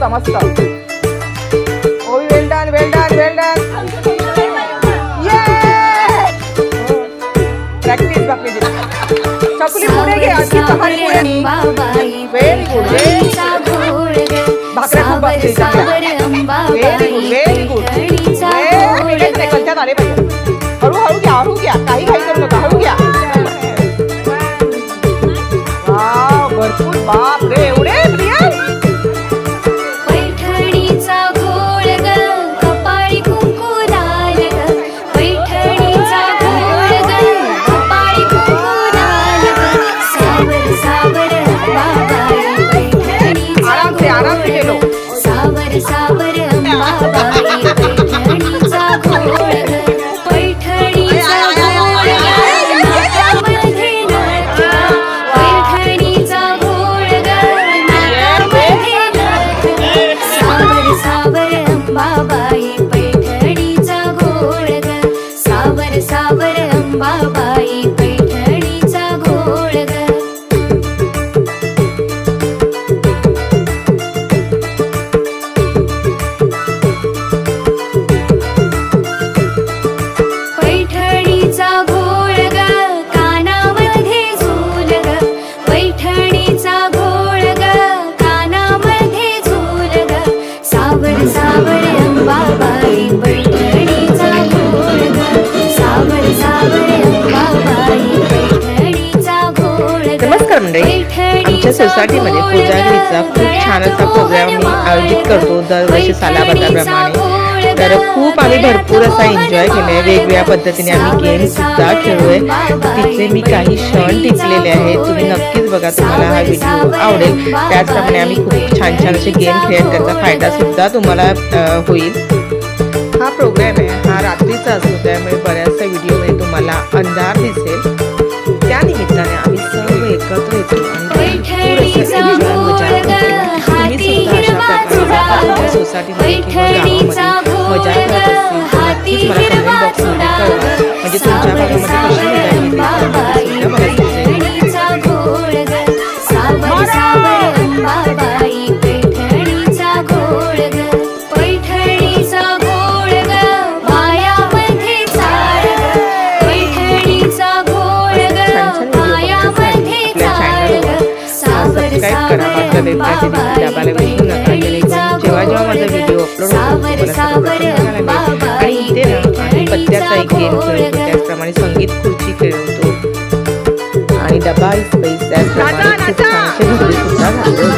मस्त मस्त वो भी well done well done well done practice बकरी जी चपली पुणे के अच्छी पहाड़ी पुणे वेरी गुड भाकरे खूप बसली very good very good very good कलच्यात आले पाहिजे सावर सावर मंडळी आमच्या सोसायटीमध्ये पूजागरीचा खूप छान असा प्रोग्राम मी आयोजित करतो दरवर्षी सालाबादाप्रमाणे तर खूप आम्ही भरपूर असा एन्जॉय केलाय. वेगवेगळ्या पद्धतीने आम्ही गेम सुद्धा खेळलोय. तिथले मी काही क्षण टिपलेले आहेत. तुम्ही नक्कीच बघा तुम्हाला हा व्हिडिओ आवडेल. त्याचप्रमाणे आम्ही खूप छान छान असे गेम खेळत त्याचा फायदा सुद्धा तुम्हाला होईल. हा प्रोग्राम आहे. हा रात्रीचा असतो. त्यामुळे बऱ्याचशा व्हिडिओमध्ये तुम्हाला अंधार दिसेल. कळवा म्हणजे तुमच्या भागामध्ये कशी मजा केली ते अपलोड होतो सावर. आणि इथे ना आम्ही पत्त्याचा एक गेम खेळतो. त्याचप्रमाणे संगीत खुर्ची खेळवतो आणि डबा त्याचप्रमाणे खूप छान असे घोडे सुद्धा घातले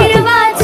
আশীর্বাদ